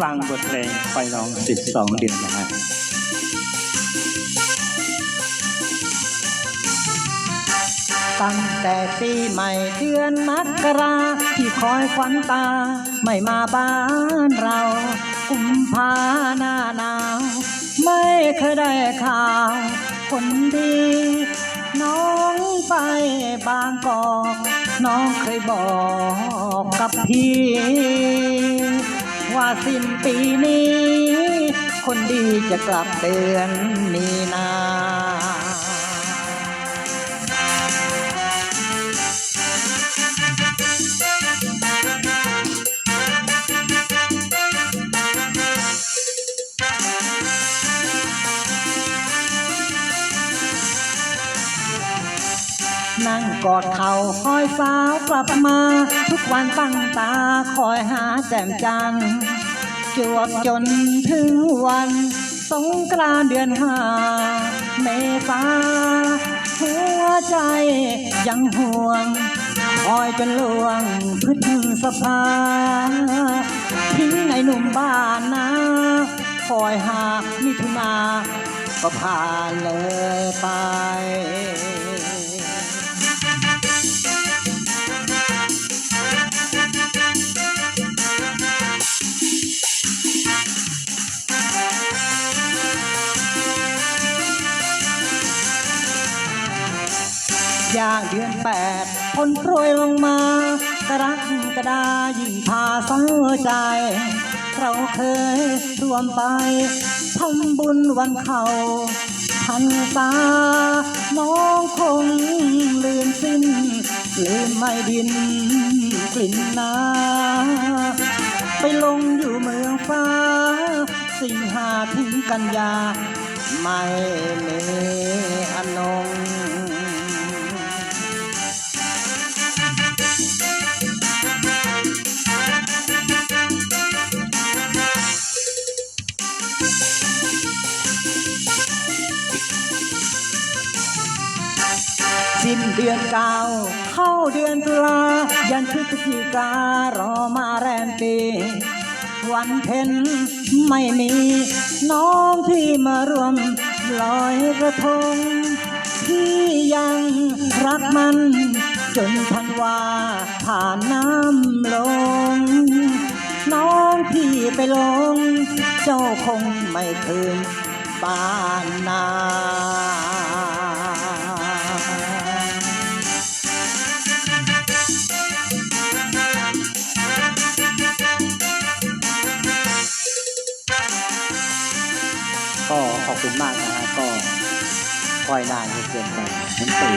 ฟังบทเพลงคอยน้อง 12 เดือนนะฮะตั้งแต่ปีใหม่เดือนมกราที่คอยควันตา ไม่มาบ้านเรา กุมภาหน้าหนาว ไม่เคยได้ข่าว คนดี น้องไปบางกอกน้องเคยบอกกับพี่ ว่าสิ้นปีนี้ คนดีจะกลับเดือนมีนา นั่งกอดเข่าคอยสาวกลับมา ทุกวันตั้งตาคอยหาแจ่มจันทร์จวบจนถึงวันสงกรานต์เดือนห้าเมษาหัวใจยังห่วงคอยจนลวงพฤษภาทิ้งไอ้หนุ่มบ้านนาคอยหามิถุนาก็ผ่านเลยไป ย่างเดือนแปดคนโปรยลงมากระรักกระดายิ่งพาเศร้าใจ เราเคยรวมไปทำบุญวันเขาพันตาน้องคงลืมสิ้นลืมไม่ดินกลิ่นนาไปลงอยู่เมืองฟ้า สิงหาถึงกันยา ไม่มีอน สิ้นเดือนเก้าเข้าเดือนตุลายันพฤศจิการอมาแรมปี วันเพ็ญไม่มีน้องพี่มารวมลอยกระทงพี่ยังรักมัน จนทันว่าผ่านน้ำลง น้องพี่ไปลง เจ้าคงไม่คืนบ้านนา ก็ขอบคุณมากนะฮะก็คอยนานเกินไปทั้งปี